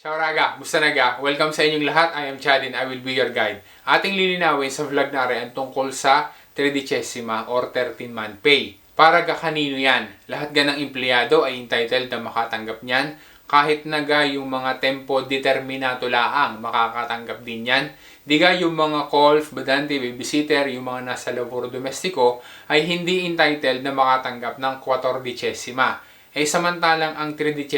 Ciao Raga, musta naga? Welcome sa inyong lahat. I am Chad and I will be your guide. Ating lilinawin sa vlog na rin tungkol sa 13 or 13-month pay. Para ga kanino yan? Lahat ga ng empleyado ay entitled na makatanggap niyan. Kahit na ga yung mga tempo determinato laang, makakatanggap din yan. Di ga yung mga call, badante, babysitter, yung mga nasa laboro domestiko ay hindi entitled na makatanggap ng 14 Eh samantalang ang 13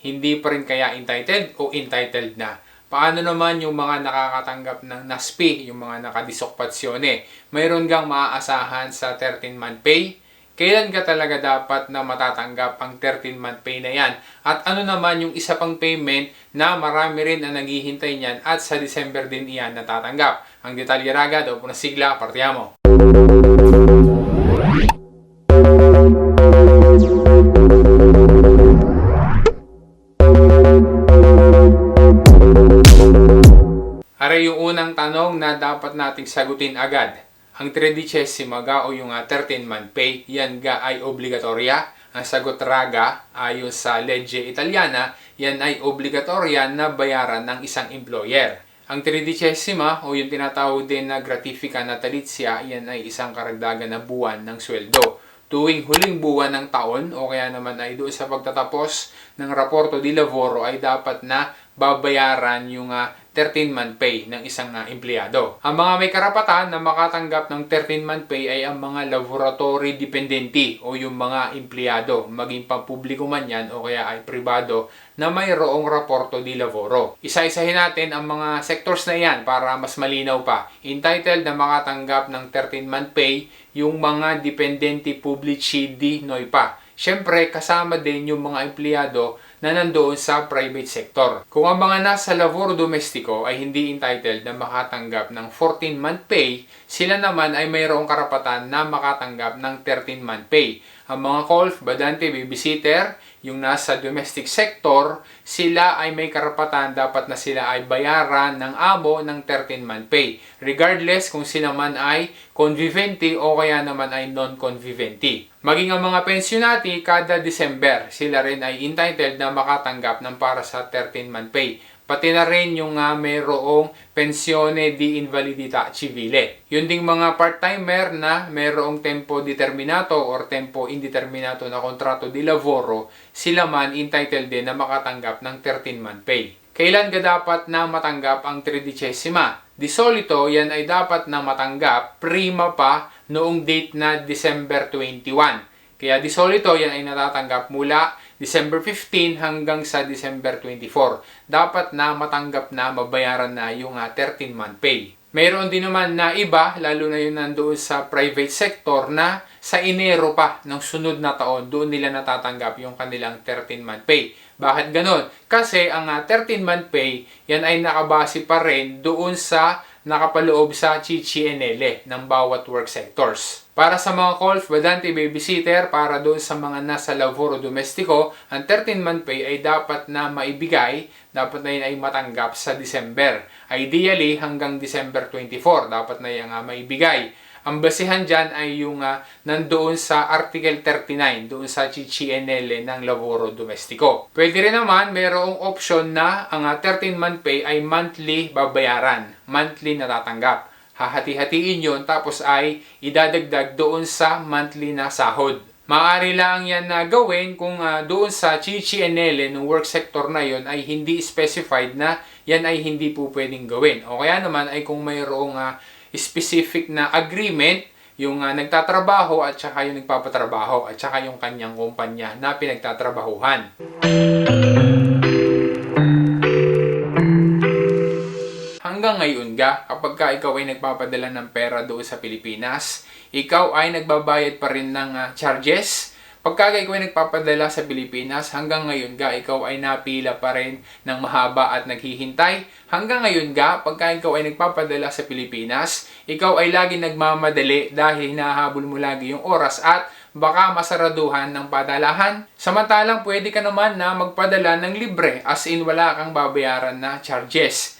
hindi pa rin kaya entitled o entitled na. Paano naman yung mga nakakatanggap ng NASPI, yung mga nakadisokpasyone? Mayroon gang maaasahan sa 13-month pay? Kailan ka talaga dapat na matatanggap ang 13-month pay na yan? At ano naman yung isa pang payment na marami rin ang naghihintay niyan at sa December din iyan natatanggap? Ang detalye raga daw po na sigla, partiamo. Are dapat nating sagutin agad. Ang tredicesima ga o yung 13-month pay, yan ga ay obligatorya. Ang sagot raga, ayon sa legge italiana, yan ay obligatorya na bayaran ng isang employer. Ang tredicesima o yung tinatawag din na gratifica natalizia, yan ay isang karagdagan na buwan ng sweldo tuwing huling buwan ng taon o kaya naman ay doon sa pagtatapos ng raporto di lavoro ay dapat na babayaran yung uh, 13-month pay ng isang uh, empleyado. Ang mga may karapatan na makatanggap ng 13-month pay ay ang mga laboratory dependenti o yung mga empleyado, maging pampubliko man yan o kaya ay pribado na mayroong raporto di lavoro. Isa-isahin natin ang mga sectors na yan para mas malinaw pa. Entitled na makatanggap ng 13-month pay yung mga dependenti publici di NOIPA. Siyempre, kasama din yung mga empleyado na nandoon sa private sector. Kung ang mga nasa labor domestiko ay hindi entitled na makatanggap ng 14-month pay, sila naman ay mayroong karapatan na makatanggap ng 13-month pay. Ang mga call, badante, babysitter, yung nasa domestic sector, sila ay may karapatan dapat na sila ay bayaran ng amo ng 13-month pay. Regardless kung sila man ay convivente o kaya naman ay non-convivente. Maging ang mga pensionati, kada December, sila rin ay entitled na makatanggap ng para sa 13-month pay. Pati na rin yung uh, mayroong pensione di invalidità civile. Yun ding mga part-timer na mayroong tempo determinato or tempo indeterminato na kontrato di lavoro, sila man entitled din na makatanggap ng 13-month pay. Kailan ka dapat na matanggap ang tredicesima? Di solito, yan ay dapat na matanggap prima pa noong date na December 21. Kaya di solito, yan ay natatanggap mula December 15 hanggang sa December 24. Dapat na matanggap na mabayaran na yung uh, 13-month pay. Mayroon din naman na iba, lalo na yun nandoon sa private sector na sa Enero pa ng sunod na taon, doon nila natatanggap yung kanilang 13-month pay. Bakit ganon? Kasi ang uh, 13-month pay, yan ay nakabase pa rin doon sa nakapaloob sa CCNL ng bawat work sectors. Para sa mga call, badante babysitter, para doon sa mga nasa laboro domestiko, ang 13-month pay ay dapat na maibigay, dapat na yun ay matanggap sa December. Ideally, hanggang December 24, dapat na yan uh, maibigay. Ang basihan dyan ay yung uh, nandoon sa Article 39, doon sa CCNL ng Laboro Domestiko. Pwede rin naman, mayroong option na ang uh, 13-month pay ay monthly babayaran, monthly natatanggap hahati-hatiin yon tapos ay idadagdag doon sa monthly na sahod. Maaari lang yan na gawin kung uh, doon sa CCNL ng work sector na yon ay hindi specified na yan ay hindi po pwedeng gawin. O kaya naman ay kung mayroong uh, specific na agreement yung uh, nagtatrabaho at saka yung nagpapatrabaho at saka yung kanyang kumpanya na pinagtatrabahuhan. Ngayon ga, kapag ka ikaw ay nagpapadala ng pera doon sa Pilipinas, ikaw ay nagbabayad pa rin ng uh, charges. Pagka ikaw ay nagpapadala sa Pilipinas, hanggang ngayon ga, ikaw ay napila pa rin ng mahaba at naghihintay. Hanggang ngayon ga, pagka ikaw ay nagpapadala sa Pilipinas, ikaw ay lagi nagmamadali dahil hinahabol mo lagi yung oras at baka masaraduhan ng padalahan. Samantalang pwede ka naman na magpadala ng libre as in wala kang babayaran na charges.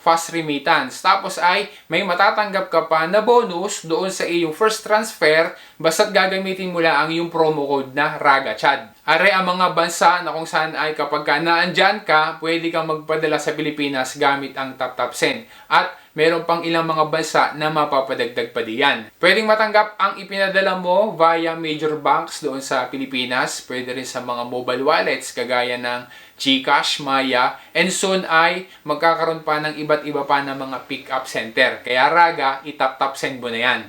fast remittance. Tapos ay may matatanggap ka pa na bonus doon sa iyong first transfer basta't gagamitin mo lang ang iyong promo code na RAGACHAD. Are ang mga bansa na kung saan ay kapag ka naandyan ka, pwede kang magpadala sa Pilipinas gamit ang TapTap Send. At meron pang ilang mga bansa na mapapadagdag pa diyan. Pwedeng matanggap ang ipinadala mo via major banks doon sa Pilipinas. Pwede rin sa mga mobile wallets kagaya ng GCash, Maya, and soon ay magkakaroon pa ng iba't iba pa ng mga pick-up center. Kaya raga, itap-tap send mo na yan.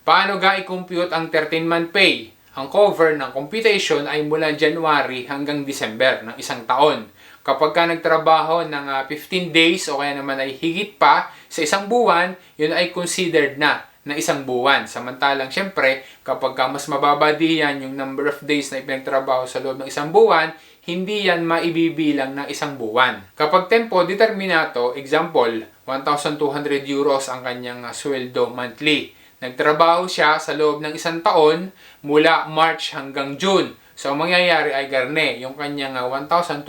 Paano ga i-compute ang 13-month pay? Ang cover ng computation ay mula January hanggang December ng isang taon. Kapag ka nagtrabaho ng ah, 15 days o kaya naman ay higit pa sa isang buwan, yun ay considered na na isang buwan. Samantalang, syempre, kapag ka mas mababa diyan yung number of days na ipinagtrabaho sa loob ng isang buwan, hindi yan maibibilang ng isang buwan. Kapag tempo determinato, example, 1,200 euros ang kanyang ah, sweldo monthly. Nagtrabaho siya sa loob ng isang taon mula March hanggang June. So, ang mangyayari ay garne, yung kanyang ah, 1,200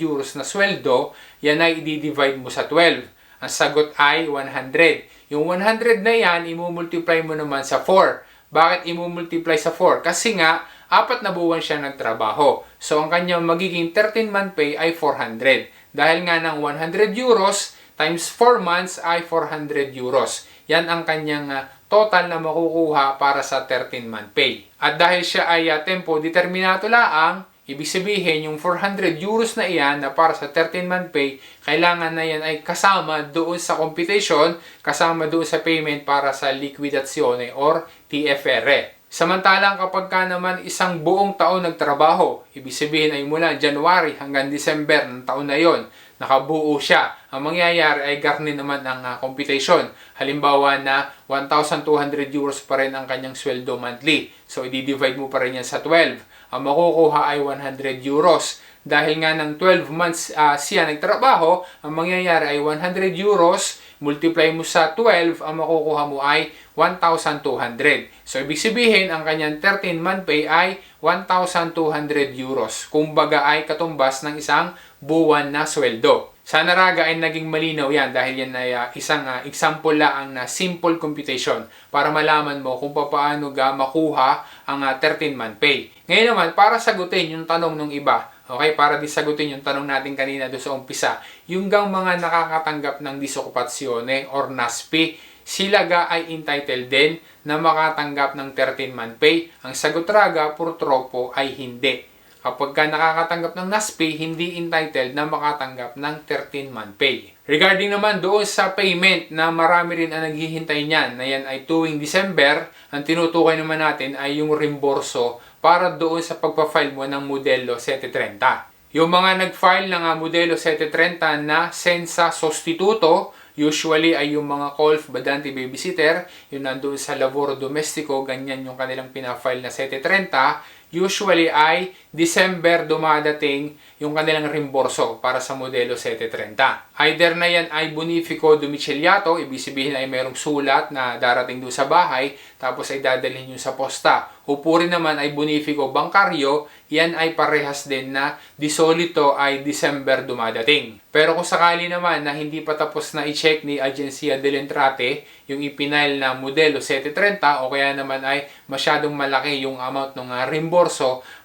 euros na sweldo, yan ay i-divide mo sa 12. Ang sagot ay 100. Yung 100 na yan, imumultiply mo naman sa 4. Bakit imumultiply sa 4? Kasi nga, apat na buwan siya nagtrabaho. So, ang kanyang magiging 13-month pay ay 400. Dahil nga ng 100 euros times 4 months ay 400 euros. Yan ang kanyang ah, total na makukuha para sa 13-month pay. At dahil siya ay ah, tempo determinato laang, ibig sabihin yung 400 euros na iyan na para sa 13-month pay, kailangan na yan ay kasama doon sa computation, kasama doon sa payment para sa liquidazione or TFR. Samantalang kapag ka naman isang buong taon nagtrabaho, ibig sabihin ay mula January hanggang December ng taon na yon, nakabuo siya. Ang mangyayari ay garni naman ang uh, computation. Halimbawa na 1,200 euros pa rin ang kanyang sweldo monthly. So, i-divide mo pa rin yan sa 12. Ang makukuha ay 100 euros. Dahil nga ng 12 months uh, siya nagtrabaho, ang mangyayari ay 100 euros multiply mo sa 12, ang makukuha mo ay 1,200. So, ibig sabihin, ang kanyang 13-month pay ay 1,200 euros. Kumbaga ay katumbas ng isang buwan na sweldo. Sana raga ay naging malinaw yan dahil yan ay uh, isang uh, example lang na simple computation para malaman mo kung paano ga makuha ang uh, 13-month pay. Ngayon naman, para sagutin yung tanong ng iba, Okay, para di sagutin yung tanong natin kanina doon sa umpisa, yung gang mga nakakatanggap ng disokupasyone or NASPI, sila ga ay entitled din na makatanggap ng 13-month pay. Ang sagot raga, purtropo ay hindi. Kapag ka nakakatanggap ng NASPI, hindi entitled na makatanggap ng 13-month pay. Regarding naman doon sa payment na marami rin ang naghihintay niyan, na yan ay tuwing December, ang tinutukoy naman natin ay yung reimburso para doon sa pagpa-file mo ng Modelo 730. Yung mga nag-file ng Modelo 730 na Sensa Sostituto, usually ay yung mga Colf Badante Babysitter, yung nandoon sa Lavoro Domestico, ganyan yung kanilang pina-file na 730, usually ay December dumadating yung kanilang reimburso para sa modelo 730. Either na yan ay bonifico domiciliato, ibig sabihin ay mayroong sulat na darating doon sa bahay, tapos ay dadalhin nyo sa posta. Upuri naman ay bonifico bankaryo, yan ay parehas din na disolito ay December dumadating. Pero kung sakali naman na hindi pa tapos na i-check ni Agencia del Entrate yung ipinail na modelo 730 o kaya naman ay masyadong malaki yung amount ng uh,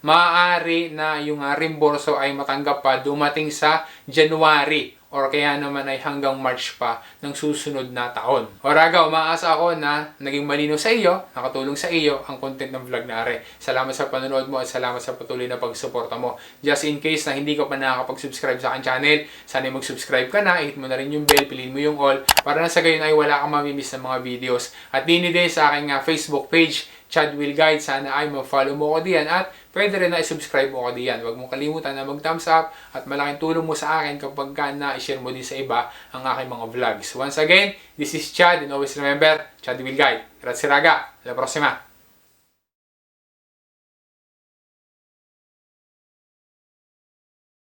maaari na yung uh, ay matanggap pa dumating sa January or kaya naman ay hanggang March pa ng susunod na taon. Oraga, umaasa ako na naging malino sa iyo, nakatulong sa iyo ang content ng vlog na are. Salamat sa panonood mo at salamat sa patuloy na pagsuporta mo. Just in case na hindi ka pa nakakapag-subscribe sa akin channel, sana mag-subscribe ka na, hit mo na rin yung bell, piliin mo yung all, para na sa gayon ay wala kang mamimiss ng mga videos. At dini din sa aking uh, Facebook page, Chad Will Guide. Sana ay mag-follow mo ko diyan at pwede rin na i-subscribe mo ko diyan. Huwag mong kalimutan na mag-thumbs up at malaking tulong mo sa akin kapag ka na-share mo din sa iba ang aking mga vlogs. Once again, this is Chad and always remember, Chad Will Guide. Grazie raga, alla prossima!